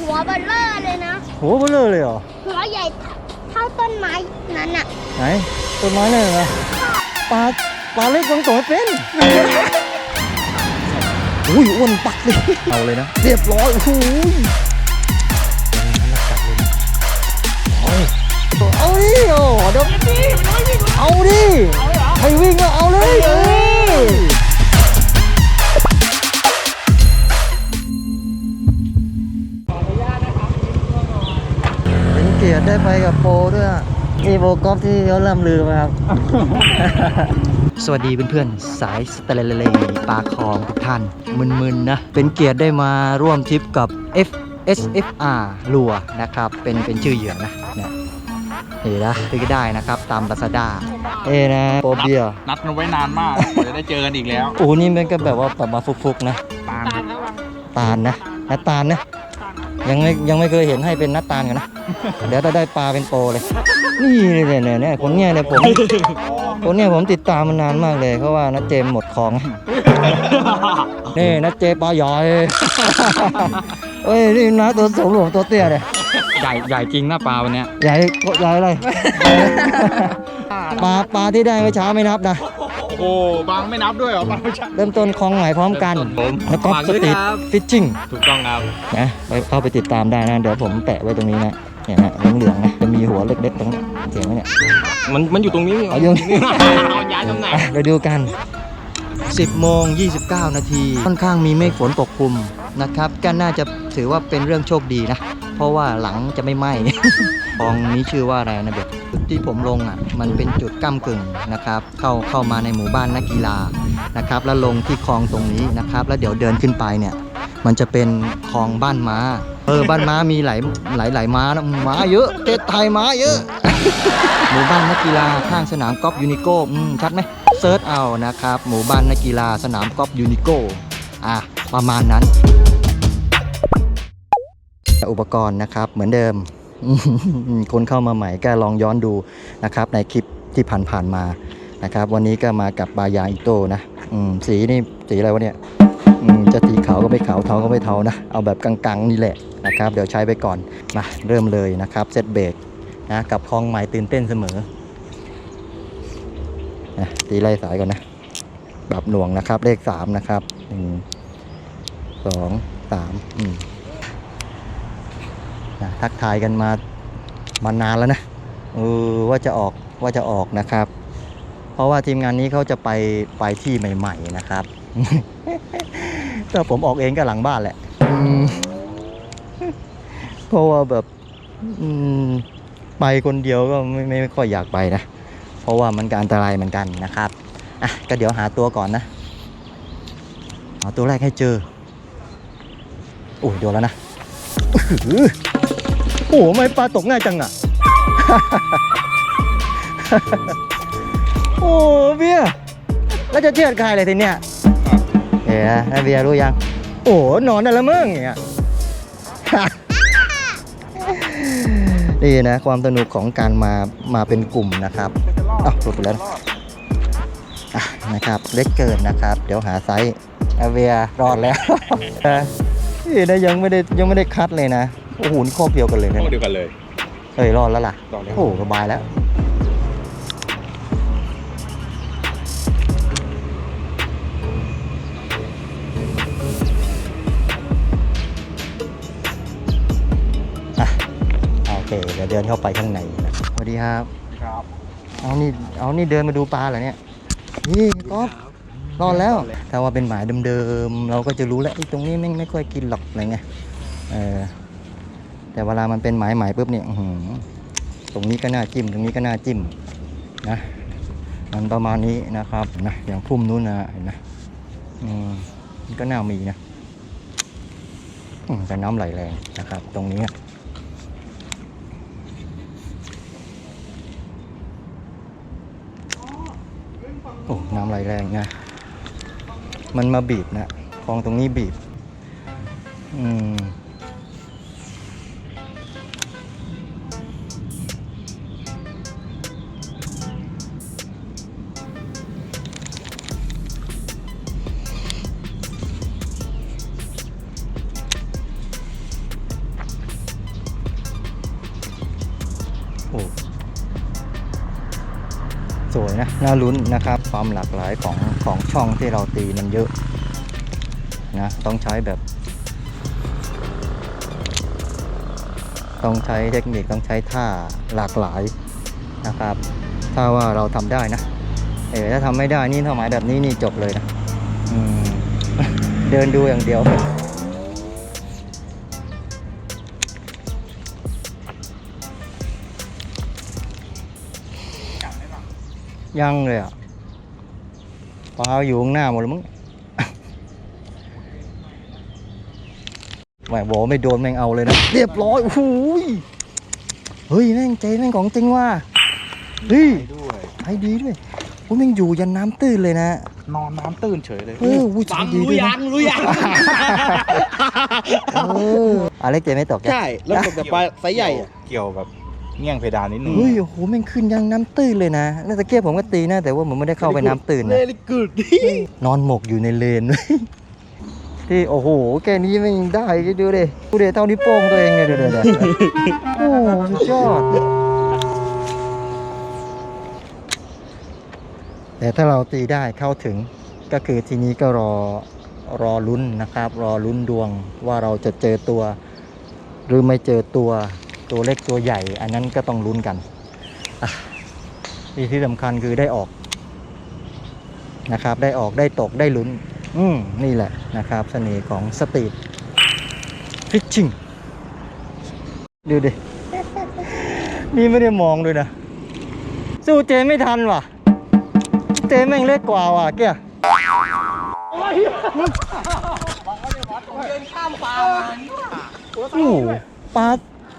หัวเบลเลอร์เลยนะโหเบลอเลยเหรอ หัวใหญ่เท่าต้นไม้นั้นอะไหนต้นไม้เนี่ยนะปลาปลาเล็กมันโตไม่เป็นอุ้ยอ้วนปักเลยเอาเลยนะ เรียบร้อยโอ้โหเอาเอาดิโอ้เดี๋ยวเอาดิให้วิ่งก็เอาเลย ได้ไปกับโปรด้วยอะนี่โปรกอล์ฟที่เขาล่ำลือมาครับ สวัสดีเพื่อนๆ สายสเตลเลปลาคลองทุกท่าน มึนๆนะ เป็นเกียรติได้มาร่วมทริปกับ F SFR ลัวนะครับ เป็นเป็นชื่อเหยื่อนะเนี่ยเห็นนะซื้อได้นะครับ ตามลาซาด้าเอ้นะโปรเบียร์นัดกันไว้นานมากกว่าจะได้เจอกันอีกแล้วโอ้นี่มันก็แบบว่าแบบมาฟุกๆนะ ตามตาลนะนัดตาลนะยังไม่ยังไม่เคยเห็นให้เป็นนัดตาลกันนะ เดี๋ยวจะได้ปลาเป็นโปรเลย นี่เนี่ยเนี่ยเนี่ยคนเนี้ยเนี่ยผมคนเนี้ยผมติดตามมานานมากเลยเพราะว่านัดเจมส์หมดของ นี่นัดเจปลาใหญ่เอ้ยนี่นะตัวสูงหลวงตัวเตี้ยเลยใหญ่ใหญ่จริงหน้าปลาวันเนี้ยใหญ่ใหญ่อะไรปลาปลาที่ได้เมื่อเช้าไม่นับนะโอ้บางไม่นับด้วยเหรอปลาไม่ใช่เริ่มต้นคลองใหม่พร้อมกันผมแล้วก็ฝากสด้วยตรีทครับฟิชชิ่งถูกต้องครับนะไปเข้าไปติดตามได้นะ เดี๋ยวผมแปะไว้ตรงนี้นะ เนี่ยนะเหลืองๆนะจะมีหัวเล็กๆตรงนี้เจ๋งไหมเนี่ย มันมันอยู่ตรงนี้เอาอยู่เอาย้ายตำแหน่งอะเดี๋ยวดูกัน 10โมง29 นาที ค่อนข้างมีเมฆฝนปกคลุมนะครับ ก็น่าจะถือว่าเป็นเรื่องโชคดีนะ เพราะว่าหลังจะไม่ไหม้ คลองนี้ชื่อว่าอะไรนะเบ็ดจุดที่ผมลงอะ มันเป็นจุดก้ากึ่งนะครับ เข้าเข้ามาในหมู่บ้านนักกีฬานะครับ แล้วลงที่คลองตรงนี้นะครับ แล้วเดี๋ยวเดินขึ้นไปเนี่ย มันจะเป็นคลองบ้านม้าเออบ้านม้ามีหลายหลายหลายม้านะม้าเยอะประเทศไทยม้าเยอะ หมู่บ้านนักกีฬาข้างสนามกอล์ฟยูนิโก้อืมชัดไหมเซิร์ชเอานะครับ หมู่บ้านนักกีฬาสนามกอล์ฟยูนิโก้อะประมาณนั้นอุปกรณ์นะครับเหมือนเดิม คนเข้ามาใหม่ก็ลองย้อนดูนะครับ ในคลิปที่ผ่านๆมานะครับ วันนี้ก็มากับบายาอิโต้นะอืมสีนี่สีอะไรวะเนี่ยอืม จะสีขาวก็ไม่ขาวเทาก็ไม่เทานะ เอาแบบกลางๆนี่แหละนะครับ เดี๋ยวใช้ไปก่อน มาเริ่มเลยนะครับเซตเบรกนะกับคลองใหม่ตื่นเต้นเสมอนะตีไล่สายก่อนนะปรับหน่วงนะครับ เลขสามนะครับหนึ่งสองสามนะทักทายกันมามานานแล้วนะเออว่าจะออกว่าจะออกนะครับ เพราะว่าทีมงานนี้เขาจะไปไปที่ใหม่ ๆนะครับ ถ้าผมออกเองก็หลังบ้านแหละอืมเพราะว่าแบบอืมไปคนเดียวก็ไม่ไม่ไม่ค่อยอยากไปนะ เพราะว่ามันก็อันตรายเหมือนกันนะครับอะก็เดี๋ยวหาตัวก่อนนะหาตัวแรกให้เจอโอ้ยโดนแล้วนะโอ้โหทำไม่ปลาตกง่ายจังอะ โอ้เบียร์แล้วจะเทียดใครเลยทีเนี้ย เอ๋นะเบียร์รู้ยัง โอ้นอนได้แล้วมึงอย่างเงี้ย นี่นะความสนุกของการมามาเป็นกลุ่มนะครับอ้าวหลุดไปแล้วนะอะนะครับเล็กเกินนะครับ เดี๋ยวหาไซส์อาเวียรอดแล้วนี่นะยังไม่ได้ยังไม่ได้คัดเลยนะโอ้โหนี่ข้อเดียวกันเลยนะโอ้เดียวกันเลยเฮ้ยรอดแล้วล่ะรอดแล้ว โอ้โหสบายแล้ว เคเดี๋ยวเดินเข้าไปข้างในนะสวัสดีครับครับเอานี่เอานี่เดินมาดูปลาเหรอเนี่ยนี่ก๊อฟรอดแล้ว ถ้าว่าเป็นหมายเดิมๆเราก็จะรู้แล้วไอ้ตรงนี้แม่งไม่ค่อยกินหรอกอะไรเงี้ยเออแต่เวลามันเป็นหมายหมายปุ๊บเนี่ยอื้อหือตรงนี้ก็น่าจิ้ม ตรงนี้ก็น่าจิ้มนะมันประมาณนี้นะครับนะอย่างพุ่มนู้นนะเห็นไหมอืมมันก็น่ามีนะอืมแต่น้ำไหลแรงนะครับ ตรงนี้อะโอ้ น้ำไหลแรงนะ มันมาบีบนะคลองตรงนี้บีบ อืม น่าลุ้นนะครับ ความหลากหลายของของช่องที่เราตีมันเยอะนะต้องใช้แบบ ต้องใช้เทคนิคต้องใช้ท่าหลากหลายนะครับ ถ้าว่าเราทำได้นะเออถ้าทำไม่ได้นี่ถ้าหมายแบบนี้นี่จบเลยนะเดินดูอย่างเดียว ยังเลยอะปลาอยู่ข้างหน้าหมดแล้วมั้งแหมบอกว่าไม่โดนแม่งเอาเลยนะ เรียบร้อยโอ้โหยเฮ้ยแม่งเจ๊แม่งของจริงว่ะเฮ้ยด้วยไอ้ดีด้วยโอ้ยแม่งอยู่ยันน้ำตื้นเลยนะ นอนน้ำตื้นเฉยเลยเอออุ้ยใจดีด้วยนะรู้ยังเอออเล็กเจไม่ตกจ้ะใช่แล้วตกแต่ปลาไซส์ใหญ่อะเกี่ยวกับ เงี้ยงเพดานนิดนึงเฮ้ยโอ้โหแม่งขึ้นยังน้ำตื้นเลยนะน่าตะเกียบผมก็ตีนะ แต่ว่าผมไม่ได้เข้าไปน้ำตื้นเลนะลิกึดนอนหมกอยู่ในเลนที่โอ้โหแค่นี้ไม่ได้คิดดูดิกูเดเท่านิ้วโป้งตัวเองเนี่ยเดี๋ยวเดี๋ยวเดี๋ยวโอ้สุดยอด แต่ถ้าเราตีได้เข้าถึงก็คือทีนี้ก็รอรอลุ้นนะครับ รอลุ้นดวงว่าเราจะเจอตัว หรือไม่เจอตัว ตัวเล็กตัวใหญ่ อันนั้นก็ต้องลุ้นกันอะที่ที่สำคัญคือได้ออกนะครับ ได้ออกได้ตกได้ลุ้น อืมนี่แหละนะครับเสน่ห์ของสตรีทฟิชชิ่งดูดิ นี่ไม่ได้มองด้วยนะ สู้เจไม่ทันว่ะ เจแม่งเล็กกว่าว่ะแกโอ้โหปลา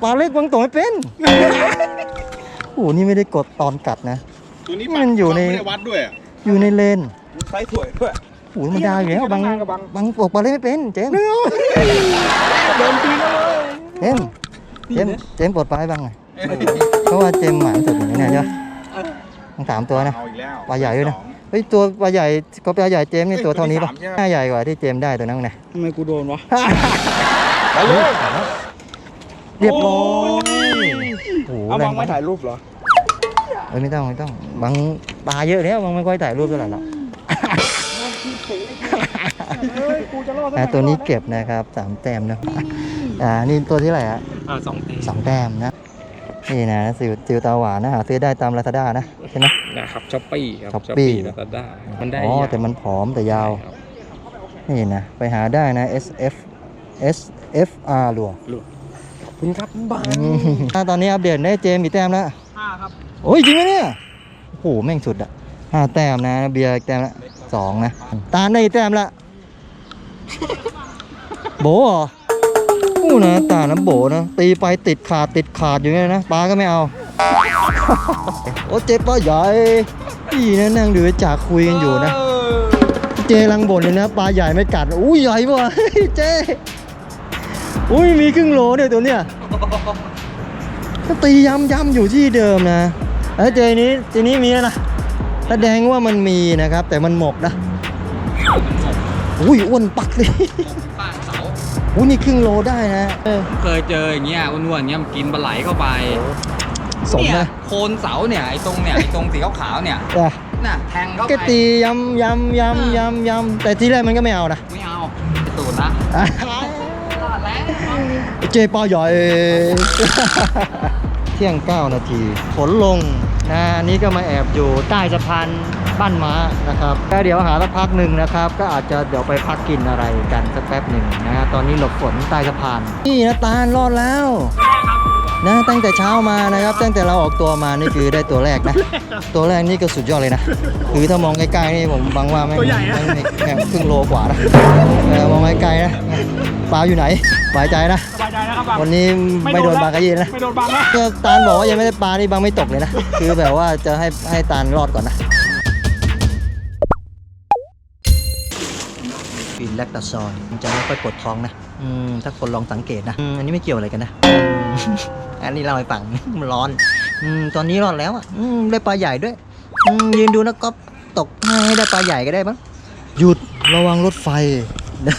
ปลาเล็กบางตัวไม่เป็นโอ้โหนี่ไม่ได้กดตอนกัดนะ ตัวนี้มันอยู่ใน ไม่ได้วัดด้วยอะอยู่ในเลนไซส์สวยด้วย โอ้โหมันได้อยู่แล้วบางบางปกปลาเล็กไม่เป็นเจมส์โดนตีแล้วเลยเจมส์เจมส์เจมส์ปลดปลาให้บ้างหน่อยเพราะว่าเจมส์หมานสุดอย่างนี้เนี่ยใช่ไหมทั้งสามตัวนะ เอาอีกแล้วปลาใหญ่ด้วยนะสองเฮ้ยตัวปลาใหญ่ก็ปลาใหญ่เจมส์นี่ตัวเท่านี้ปะตัวที่สามใช่ไหมหน้าใหญ่กว่าที่เจมส์ได้ตัวนั้นไงทำไมกูโดนวะ ไปเลย เรียบร้อยโอ้โหเอาแรบังงไม่ถ่ายรูปเหรอเอ้ยไม่ต้องไม่ต้องบางปลาเยอะแล้วบางไม่ค่อยถ่ายรูปเท่าไหร่หรอกเฮ้ยกูจะรอดอะตัวนี้เก็บนะครับสามแต้มนะอ่านี่ตัวที่ไหนอะอ่าสองตีสองแต้มนะนี่นะสิวจิวตาหวานนะหาซื้อได้ตามลาซาด้านะใช่ไหมนะครับช้อปปี้ครับ Shopee ลาซาด้ามันได้อ๋อใหญ่แต่มันผอมแต่ยาวใช่ครับนี่นะไปหาได้นะ S F S F R หลว คุณครับบ้าอืมอะตอนนี้อัปเดตได้เจมส์มีแต้มแล้วห้าครับ โอ้ยจริงไหมเนี่ย โอ้โหแม่งสุดอะห้าแต้มนะ เบียร์อีกแต้มละสองนะ ตาลได้อีกแต้มละ โบเหรออู้นะตาลน้ำโบนะ ตีไปติดขาดติดขาดอยู่เนี่ยนะปลาก็ไม่เอา โอ้เจ็บปลาใหญ่นี่นะนั่งดูไอ้จากคุยกันอยู่นะ เจลังบ่นเลยนะปลาใหญ่ไม่กัดอุ้ยใหญ่ป่ะเจ อุ้ยมีครึ่งโลเนี่ยตัวเนี้ยก็ตีย้ำๆอยู่ที่เดิมนะแล้วเจนี้เจนี้มีแล้วนะแสดงว่ามันมีนะครับ แต่มันหมกนะอุ้ยอ้วนปักเลยข้างเสาอุ้ยนี่ครึ่งโลได้นะเออเคยเจออย่างเงี้ยอ้วนๆเงี้ยมันกินปลาไหลเข้าไปสมเนี่ยนะโคนเสาเนี่ยไอ้ตรงเนี่ยไอ้ตรงสีขาวๆเนี่ยอะน่ะแทงเข้าก็ไปตีย้ำย้ำย้ำย้ำย้ำแต่ที่แรกมันก็ไม่เอานะไม่เอาตูดละอะรอดแล้ว เจปอใหญ่เที่ยง 9 นาทีฝนลงนะนี้ก็มาแอบอยู่ใต้สะพานบ้านม้านะครับก็เดี๋ยวหาสักพักหนึ่งนะครับ ก็อาจจะเดี๋ยวไปพักกินอะไรกันสักแป๊บหนึ่งนะฮะตอนนี้หลบฝนใต้สะพาน นี่นะตาลรอดแล้ว นะตั้งแต่เช้ามานะครับ ตั้งแต่เราออกตัวมานี่คือได้ตัวแรกนะ ตัวแรกนี่ก็สุดยอดเลยนะคือถ้ามองใกล้ๆนี่ผมบังว่าไม่ไม่ไม่แค่ครึ่งโลกว่านะเออมองไกลๆนะปลาอยู่ไหนสบายใจนะ สบายใจนะครับบังวันนี้ไม่โดนบางกะยีนะ ไม่โดนบังนะก็ตาลบอกว่ายังไม่ได้ปลานี่บางไม่ตกเลยนะ คือแบบว่าจะให้ให้ตาลรอดก่อนนะฟินแลคตาซอยมันจะไม่ค่อยปวดท้องนะ อืม ถ้าคนลองสังเกตนะอืมอันนี้ไม่เกี่ยวอะไรกันนะอืม อันนี้เราให้ฟังมันร้อน อืมตอนนี้รอดแล้วอะอืมได้ปลาใหญ่ด้วย อืมยืนดูนะก๊อฟตกให้ได้ปลาใหญ่ก็ได้บ้างหยุดระวังรถไฟนะ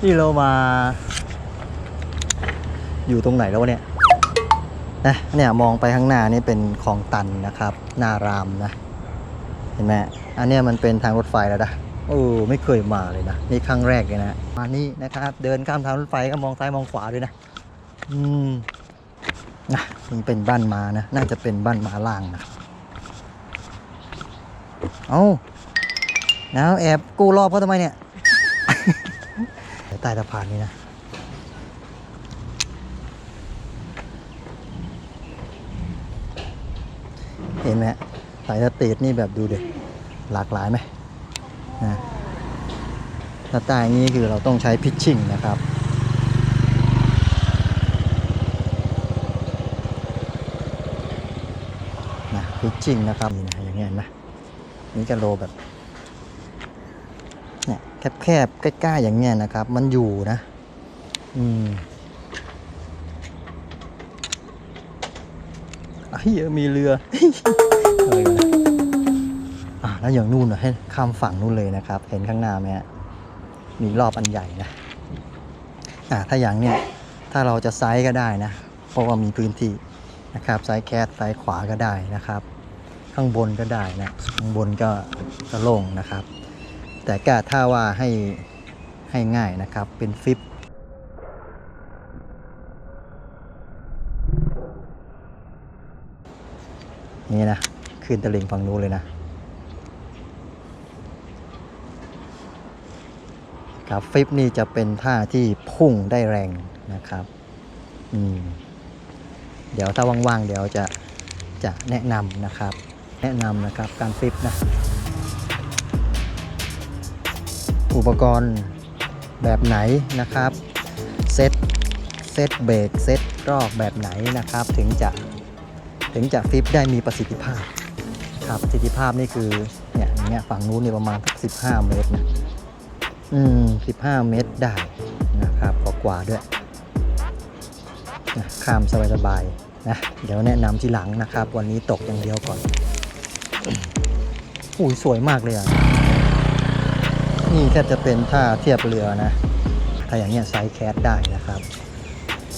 ที่เรามา อยู่ตรงไหนแล้ววะเนี่ยนะเนี่ยมองไปข้างหน้านี่เป็นคลองตันนะครับนารามนะ เห็นไหมอันเนี้ยมันเป็นทางรถไฟแล้วนะโอ้ไม่เคยมาเลยนะนี่ครั้งแรกเลยนะมานี่นะครับ เดินข้ามทางรถไฟก็มองซ้ายมองขวาด้วยนะ อืม นะนี่เป็นบ้านม้านะ น่าจะเป็นบ้านม้าล่างนะเอาแล้วแอบกู้รอบเขาทำไมเนี่ยเดี๋ยวใต้สะพานนี้นะเห็นไหมสายสตรีทนี่แบบดูเด็กหลากหลายไหมนะถ้าใต้อย่างนี้คือเราต้องใช้พิชชิ่งนะครับ นะพิชชิ่งนะครับนี่นะอย่างเงี้ยนไหมนี่กะโลแบบเนี่ยแคบๆใกล้ๆอย่างเงี้ยนะครับ มันอยู่นะ อืมไอ้เหี้ยมีเรืออะไรนะอะแล้วอย่างนู่นนะให้ข้ามฝั่งนู่นเลยนะครับ เห็นข้างหน้าไหมฮะมีรอบอันใหญ่นะอะถ้าอย่างเนี้ยถ้าเราจะไซส์ก็ได้นะ เพราะว่ามีพื้นที่ นะครับไซส์แคสไซส์ขวาก็ได้นะครับ ข้างบนก็ได้นะข้างบนก็ก็โล่งนะครับ แต่ก็ถ้าว่าให้ให้ง่ายนะครับเป็นฟิปนี่นะขึ้นตะลิงฝั่งนู้นเลยนะครับฟิปนี่จะเป็นท่าที่พุ่งได้แรงนะครับ อืม เดี๋ยวถ้าว่างๆ เดี๋ยวจะจะแนะนำนะครับ แนะนำนะครับการฟิปนะ อุปกรณ์แบบไหนนะครับเซตเซตเบรกเซตรอบแบบไหนนะครับ ถึงจะถึงจะฟิปได้มีประสิทธิภาพครับประสิทธิภาพนี่คือเนี่ยอย่างเงี้ยฝั่งนู้นเนี่ยประมาณสัก15 เมตรนะอืม 15 เมตรได้นะครับกว่าด้วย นะข้ามสบายๆนะเดี๋ยวแนะนำทีหลังนะครับ วันนี้ตกอย่างเดียวก่อนอุ้ยสวยมากเลยอะนี่แทบจะเป็นท่าเทียบเรือนะ ถ้าอย่างเงี้ยไซส์แคสได้นะครับ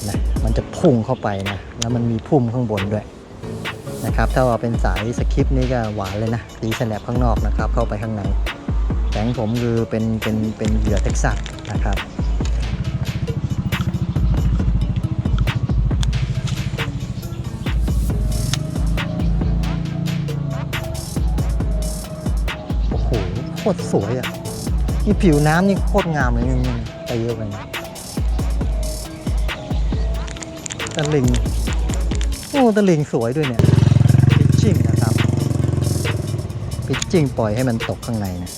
นะมันจะพุ่งเข้าไปนะ แล้วมันมีพุ่มข้างบนด้วยนะครับ ถ้าว่าเป็นสายสคริปนี่ก็หวานเลยนะตีสแนปข้างนอกนะครับ เข้าไปข้างในแตงผมคือเป็นเป็นเป็นเหยื่อเท็กซัสนะครับ คตรสวยอะนี่ผิวน้ำนี่โคตรงามเลยนี่ไปเยอะไปตะลิง โอ้ตะลิงสวยด้วยเนี่ยพิชชิ่งนะครับพิชชิ่งปล่อยให้มันตกข้างในนะ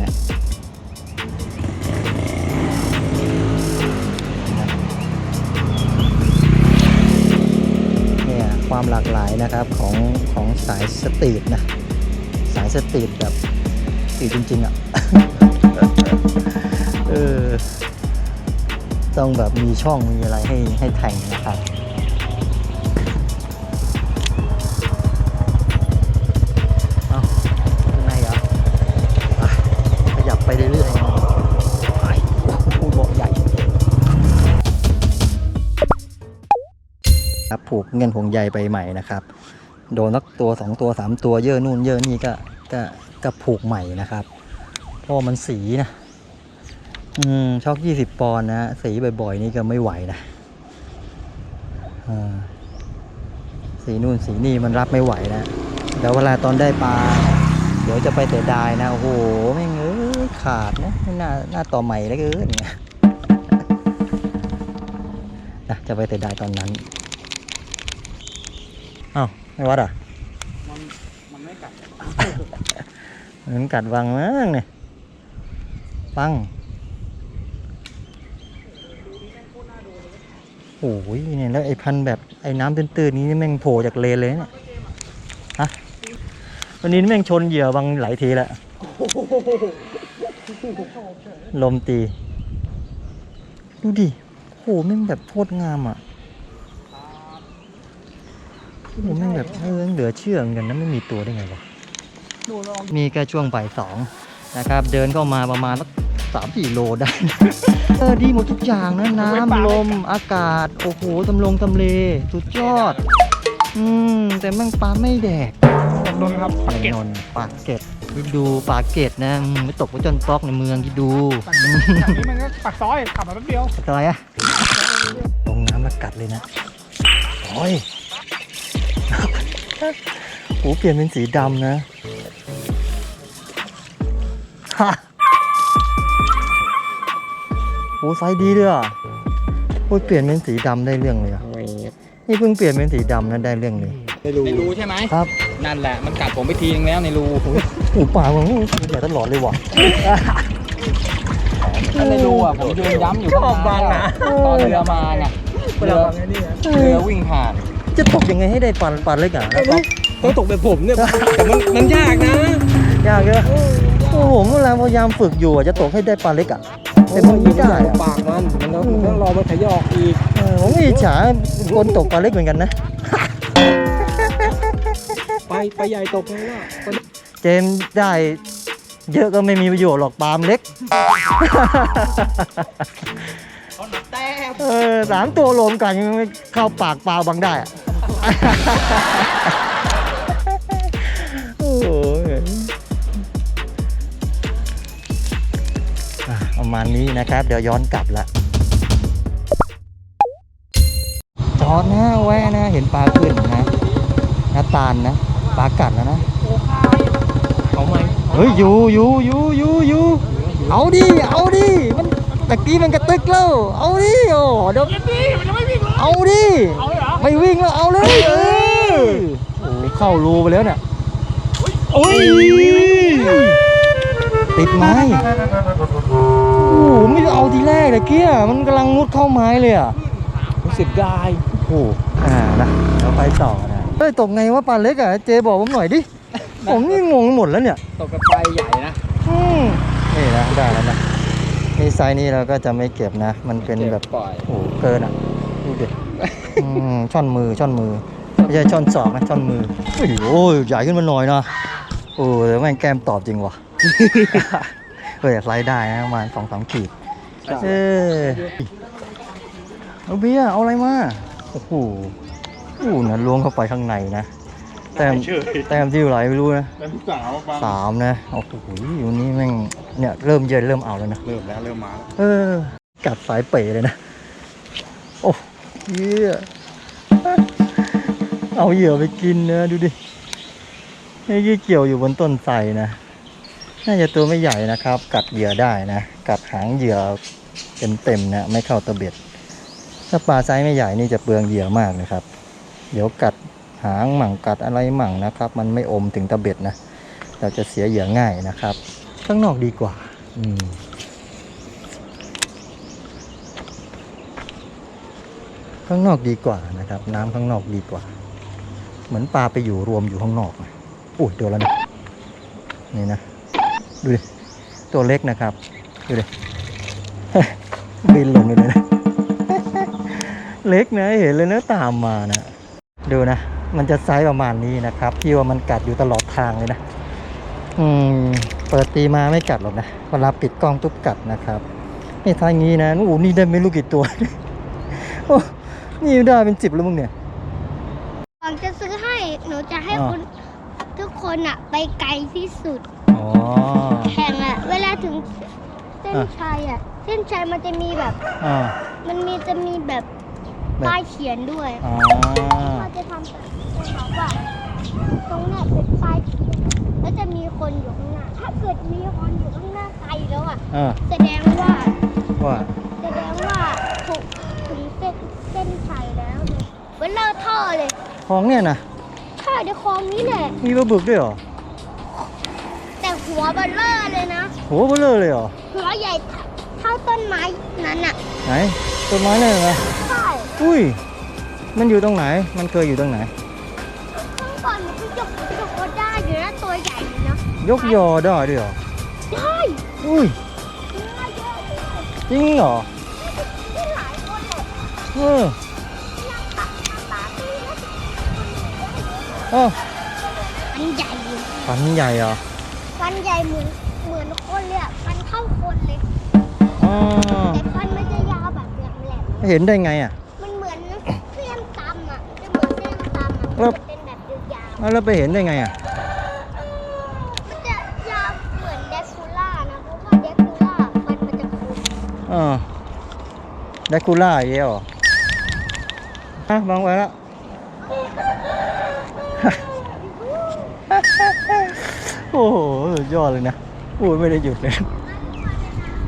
นะเนี่ยความหลากหลายนะครับของของสายสตรีทนะ สายสตรีทแบบ สีจริง ๆอะเออต้องแบบมีช่องมีอะไรให้ให้แทงนะครับเอาข้างในเหรอขยับไปเรื่อยๆไปโอ้โหเบาใหญ่ ครับผูกเงินห่วงใยไปใหม่นะครับ โดนนักตัวสองตัวสามตัวเยอะนู่นเยอะนี่ก็ก็ ก็ผูกใหม่นะครับ เพราะมันสีนะ อืมช็อกยี่สิบปอนนะสีบ่อยๆ นี่ก็ไม่ไหวนะสีนู่นสีนี่มันรับไม่ไหวนะเดี๋ยวเวลาตอนได้ปลา เดี๋ยวจะไปเสียดายนะ โอ้โหแม่งเอ้ยขาดนะไม่น่าหน้าต่อใหม่แล้วเกินเนี่ยนะจะไปเสียดายตอนนั้นอ้าวไม่วัดอะ มันไม่กัด มันกัดวังมั้งเนี่ยปังโอ้ยเนี่ยแล้วไอ้พันธุ์แบบไอ้น้ำตื้นๆนี้แม่งโผล่จากเลนเลยเนี่ยฮะวันนี้แม่งชนเหยื่อวังหลายทีแล้วลมตี ดูดิโหแม่งแบบโคตรงามอะ โอ้โหแม่งแบบเออเหลือเชื่อเหมือนกันนะไม่มีตัวได้ไงวะดูลองมีแค่ช่วงบ่ายสองนะครับ เดินเข้ามาประมาณสักสามสี่โลได้นะเออดีหมดทุกอย่างนะ น้ำลมอากาศ โอ้โหตำลงตำเล สุดยอด อืม แต่แม่งปลาไม่แดกนนท์ครับปากเก็ตนนท์ปากเกร็ดคิดดูปากเกร็ดนะอืมไม่ตกไปจนปลอกในเมืองคิดดูจากนี้มันก็ปากซอยขับมาแป๊บเดียวอะไรอะลงน้ำแล้วกัดเลยนะโอ้ย โอ้เปลี่ยนเป็นสีดำนะฮะโอ้ไซส์ดีด้วยอะโอ้ยเปลี่ยนเป็นสีดำได้เรื่องเลยอะนี่เพิ่งเปลี่ยนเป็นสีดำนะได้เรื่องเลยในรูใช่ไหมครับนั่นแหละมันกัดผมไปทีนึงแล้วในรูโอ้ป่ามันใหญ่ตลอดเลยว่ะถ้าในรูอะผมยืนย้ำอยู่ชอบบังนะตอนเรือมาไงเรือเรือวิ่งผ่าน จะตกยังไงให้ได้ปลาปลาเล็กอะต้องตกแบบผมเนี่ยแต่มันมันยากนะ ยากเยอะโอ้โหผมเวลาพยายามฝึกอยู่อะจะตกให้ได้ปลาเล็กอะแต่มันไม่ได้อะปากมันมันต้องต้องรอมันขยอกอีกเออผมอิจฉาคนตกปลาเล็กเหมือนกันนะ ไปไปใหญ่ตกเลยว่าเจมส์ได้เยอะก็ไม่มีประโยชน์หรอกปลามเล็กเออสามตัวรวมกันยังไม่เข้าปากปลาบางได้อะ โอ้ยอะประมาณนี้นะครับ เดี๋ยวย้อนกลับละจอดนะแวะนะ เห็นปลาขึ้นนะน้าตาลนะปลากัดแล้วนะเอาไหมเฮ้ยอยู่อยู่อยู่อยู่อยู่เอาดิเอาดิมันตะกี้มันกระตึกแล้วเอาดิโอ้เดี๋ยวดิมันจะไม่วิ่งเลยเอาดิ เอาเลยเหรอ ไม่วิ่งแล้วเอาเลยเออโอ้เข้ารูไปแล้วเนี่ยโอ้ยติดไม้โอ้โหไม่ได้เอาทีแรกเลยเกี้ยมันกำลังมุดเข้าไม้เลยอะเสียดายโอ้โหอ่านะเราไปต่อนะเฮ้ยตกไงว่าปลาเล็กอะเจบอกผมหน่อยดิผมนี่งงหมดแล้วเนี่ยตกกับไฟใหญ่นะอืมนี่นะได้แล้วนะนี่ไซส์นี้เราก็จะไม่เก็บนะ มันเป็นแบบปล่อยโอ้โหเกินอะดูดิ อืมช่อนมือช่อนมือไม่ใช่ช่อนศอกนะช่อนมือโอ้ยโอ้ยใหญ่ขึ้นมาหน่อยนะโอ้แต่แม่งแก้มตอบจริงว่ะเฮ้ยไซส์ได้นะประมาณสองสามขีดเออเอาเบียร์เอาอะไรมาโอ้โหโอ้โหนะล้วงเข้าไปข้างในนะแต้มแต้มที่อยู่ไหลไม่รู้นะเป็นสาวบางสามนะโอ้โหอยู่นี่แม่งเนี่ยเริ่มเย็นเริ่มเอาแล้วนะเริ่มแล้วเริ่มมาแล้วเออกัดสายเป๋เลยนะโอ้ เหี้ยเอาเหยื่อไปกินนะดูดินี่ยี่เกี่ยวอยู่บนต้นไทรนะ น่าจะตัวไม่ใหญ่นะครับ กัดเหยื่อได้นะ กัดหางเหยื่อเต็มๆนะ ไม่เข้าตะเบ็ด ถ้าปลาไซส์ไม่ใหญ่นี่จะเปลืองเหยื่อมากนะครับ เดี๋ยวกัดหางหมั่งกัดอะไรหมั่งนะครับ มันไม่อมถึงตะเบ็ดนะ เราจะเสียเหยื่อง่ายนะครับ ข้างนอกดีกว่า อืม ข้างนอกดีกว่านะครับ น้ำข้างนอกดีกว่า เหมือนปลาไปอยู่รวมอยู่ข้างนอกอุ้ยโดนแล้วนะนี่นะดูดิตัวเล็กนะครับดูดิบินลงเลยนะเล็กนะเห็นเลยนะตามมานะดูนะมันจะไซส์ประมาณนี้นะครับที่ว่ามันกัดอยู่ตลอดทางเลยนะอืมเปิดตีมาไม่กัดหรอกนะเวลาปิดกล้องทุบกัดนะครับนี่ทางนี้นะโอ้โหนี่ได้ไม่รู้กี่ตัวโอ้ นี่ได้เป็นสิบแล้วมึงเนี่ยก่อนจะซื้อให้หนูจะให้อ่าคุณทุกคนอะไปไกลที่สุด อ๋อ แข่งอะเวลาถึงเส้นอะ ชัยอะเส้นชัยมันจะมีแบบ อ่า มันมีจะมีแบบแบบ ป้ายเขียนด้วยอ่าเราจะทำแบบเขาว่าตรงเนี้ยเป็นป้ายเขียนแล้วจะมีคนอยู่ข้างหน้า ถ้าเกิดมีคนอยู่ข้างหน้าไกลแล้วอะอ่าแสดงว่าว่า แสดงว่าถูกถึง เส้นเส้นชัยแล้วเลยเวลาท่อเลยของเนี่ยนะท่อในคลองนี้แหละ มีปลาบึกด้วยเหรอแต่หัวเบลเลอร์เลยนะ โหเบลอเลยเหรอ หัวใหญ่เท่าต้นไม้นั้นอะไหนต้นไม้เนี่ยนะใช่อุ้ย มันอยู่ตรงไหน มันเคยอยู่ตรงไหน ข้างก่อนมันก็ยกยกก็ได้อยู่นะตัวใหญ่อยู่นะยกยอได้ด้วยเหรอ ได้อุ้ย ได้เยอะเลยจริงเหรอ เออนั่งตักนั่งตาตีนะเออมันใหญ่อยู่ฟันใหญ่เหรอฟันใหญ่เหมือนเหมือนคนเลยอะฟันเท่าคนเลยอ๋อแต่ฟันมันจะยาวแบบแหลมเห็นได้ไงอะๆมันเหมือนเสี้ยมตำอะจะเหมือนเสี้ยมตำอะแล้วมันเป็นแบบยาวเอาแล้วไปเห็นได้ไงอะๆมันจะยาวเหมือนเดคูล่านะเพราะว่าเดคูล่าฟันมันจะคมเออไดคูล่าเยี่ยว อะบางไว้แล้ว โอ้โหสุดยอดเลยนะพูดไม่ได้หยุดเลย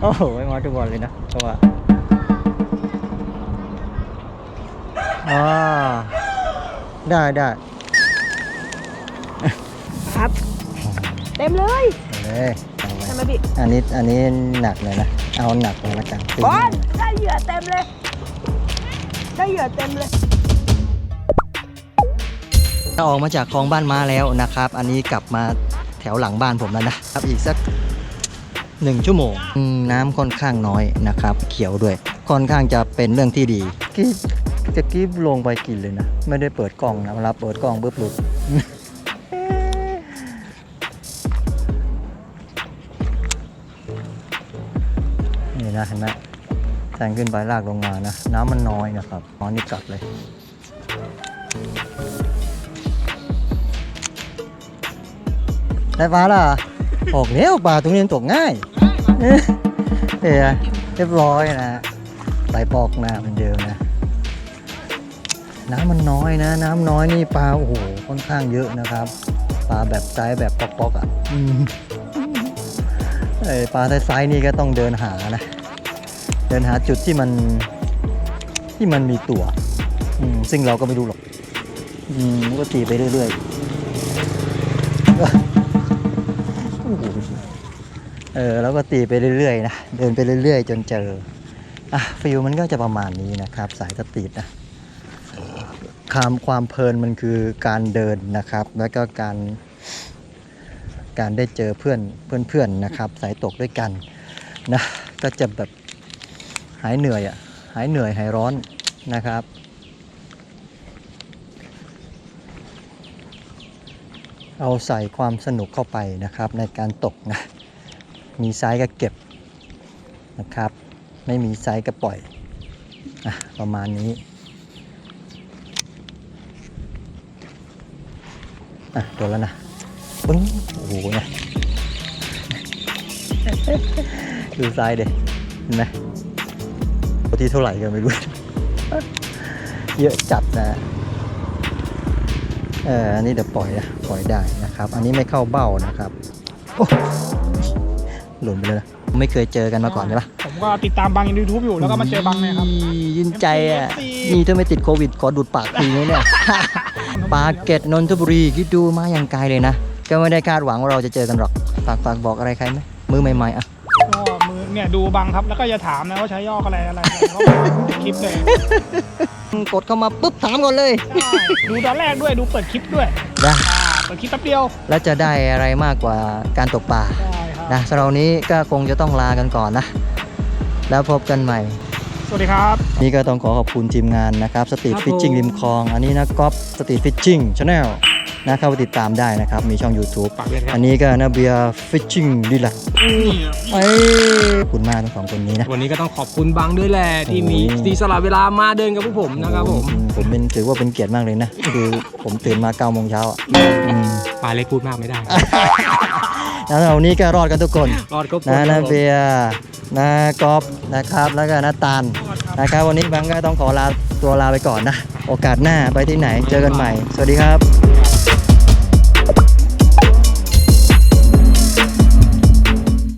โอ้โหมาทุกวันเลยนะเพราะว่าอ่าได้ได้ครับเต็มเลยเลยเอาไว้ใช่ไหมพี่อันนี้อันนี้หนักเลยนะ เอาหนักเลยละกันบอลได้เหยื่อเต็มเลย ได้เหยื่อเต็มเลยถ้าออกมาจากคลองบ้านม้าแล้วนะครับ อันนี้กลับมาแถวหลังบ้านผมแล้วนะครับ อีกสักหนึ่งชั่วโมงอืมน้ำค่อนข้างน้อยนะครับ เขียวด้วย ค่อนข้างจะเป็นเรื่องที่ดีกี้จะกี้ลงไปกินเลยนะ ไม่ได้เปิดกล้องนะเวลาเปิดกล้องปุ๊บหลุดนี่นะเห็นไหม แทงขึ้นไปลากลงมานะ น้ำมันน้อยนะครับอ๋อนี่กลับเลย ได้ปลาล่ะ ออกแล้วปลาตรงนี้มันตกง่ายเอ้ยเอ้ยเรียบร้อยนะใส่ปอกหน้าเหมือนเดิมนะ น้ำมันน้อยนะ น้ำน้อยนี่ปลาโอ้โหค่อนข้างเยอะนะครับ ปลาแบบไซส์แบบปอกๆอะอืมเอ้ยปลาไซส์ๆนี่ก็ต้องเดินหานะ เดินหาจุดที่มันที่มันมีตัวซึ่งเราก็ไม่รู้หรอกอืมก็ตีไปเรื่อยๆเออแล้วก็ตีไปเรื่อยๆนะเดินไปเรื่อย ๆ จนเจออะฟิลมันก็จะประมาณนี้นะครับ สายสตรีทนะความความเพลินมันคือการเดินนะครับ แล้วก็การการได้เจอเพื่อนเพื่อนเพื่อนๆนะครับ สายตกด้วยกันนะก็จะแบบ หายเหนื่อยอะหายเหนื่อยหายร้อนนะครับ เอาใส่ความสนุกเข้าไปนะครับในการตกนะมีไซส์ก็เก็บนะครับ ไม่มีไซส์ก็ปล่อยอะประมาณนี้อะโดนแล้วนะปึ้งโอ้โหนะดูไซส์เด็เห็นไหม ปกติเท่าไหร่ก็ไม่รู้ เยอะจัดนะเอออันนี้เดี๋ยวปล่อยนะปล่อยได้นะครับ อันนี้ไม่เข้าเบ้านะครับโอ้หล่นไปเลยนะไม่เคยเจอกันมาก่อนใช่ปะผมก็ติดตามบังในยูทูบอยู่แล้วก็มาเจอบังเนี่ยครับยินใจอะ FC นี่ถ้าไม่ติดโควิดขอดูดปากทีนี้เนี่ยปากเกร็ดนนทบุรีคิดดูมาอย่างไกลเลยนะ ก็ไม่ได้คาดหวังว่าเราจะเจอกันหรอกฝากฝากบอกอะไรใครไหมมือใหม่ๆอะก็มือ เนี่ยดูบังครับแล้วก็อย่าถามนะว่าใช้ย่ออะไรอะไรเขาคลิปเลยกดเข้ามาปุ๊บถามก่อนเลยใช่ดูตอนแรกด้วยดูเปิดคลิปด้วยนะอ่าเปิดคลิปแป๊บเดียวแล้วจะได้อะไรมากกว่าการตกปลาใช่ครับนะสำหรับวันนี้ก็คงจะต้องลากันก่อนนะ แล้วพบกันใหม่ สวัสดีครับ นี่ก็ต้องขอขอบคุณทีมงานนะครับสตรีทครับฟิชชิ่งผมริมคลอง อันนี้นะก๊อฟสตรีทฟิชชิ่งชาแนล นะเข้าไปติดตามได้นะครับ มีช่อง YouTube ฝากด้วยครัอับนนี้ก็นาเบียฟิชชิ่งดีแหละไอ้ขอบคุณมากทั้งสองคนนี้นะ วันนี้ก็ต้องขอบคุณบังด้วยแหละที่มีโอ้ย ที่สละเวลามาเดินกับพวกผมนะครับผมอืผมเป็นถือว่าเป็นเกียรติมากเลยนะ คือผมตื่นมา9ก้าโมงเช้าอะอืมปลาเล็กพูดมากไม่ได้ แล้วเรานี้ก็รอดกันทุกคน รอดก็นะนาเบียนะก๊อฟนะครับ แล้วก็นาตาลนะครับ วันนี้แบงก์ก็ต้องขอลาตัวลาไปก่อนนะ โอกาสหน้าไปที่ไหนเจอกันใหม่ สวัสดีครับ